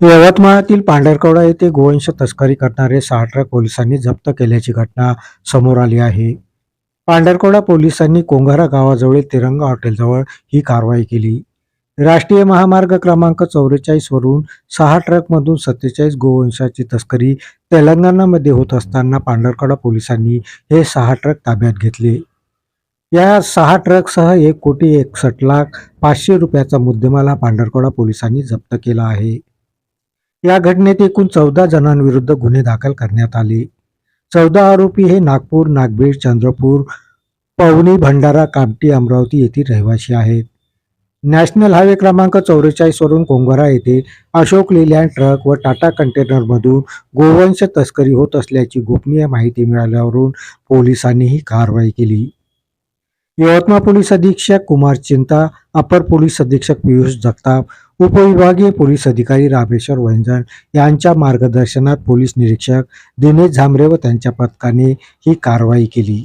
यवतमाळातील पांढरकवडा येथे गोवंश तस्करी करणारे सहा ट्रक पोलिसांनी जप्त केल्याची घटना समोर आली आहे. पांढरकवडा पोलिसांनी कोंघारा गावाजवळील तिरंगा हॉटेलजवळ ही कारवाई केली. राष्ट्रीय महामार्ग क्रमांक चौवेचाळीसवरून सहा ट्रकमधून सत्तेचाळीस गोवंशाची तस्करी तेलंगणामध्ये होत असताना पांढरकडा पोलिसांनी हे सहा ट्रक ताब्यात घेतले. या सहा ट्रकसह एक कोटी एकसष्ट लाख पाचशे रुपयाचा मुद्देमाल हा पांढरकडा पोलिसांनी जप्त केला आहे. या घटनेत एकूण चौदा जणांविरुद्ध गुन्हे दाखल करण्यात आले. चौदा आरोपी हे नागपूर नागबीड चंद्रपूर पवनी भंडारा कामटी अमरावती येथील रहिवासी आहेत. नॅशनल हायवे क्रमांक चौवेचाळीसवरून कोंगोरा येथे अशोक लेलँड ट्रक व टाटा कंटेनरमधून गोवंश तस्करी होत असल्याची गोपनीय माहिती मिळाल्यावरून पोलिसांनी ही कारवाई केली. यवतमाळ पोलीस अधीक्षक कुमार चिंता अपर पोलीस अधीक्षक पियुष जगताप उपविभागीय पोलीस अधिकारी रामेश्वर वंजन यांच्या मार्गदर्शनात पोलीस निरीक्षक दिनेश झांबरे व त्यांच्या पथकाने ही कारवाई केली.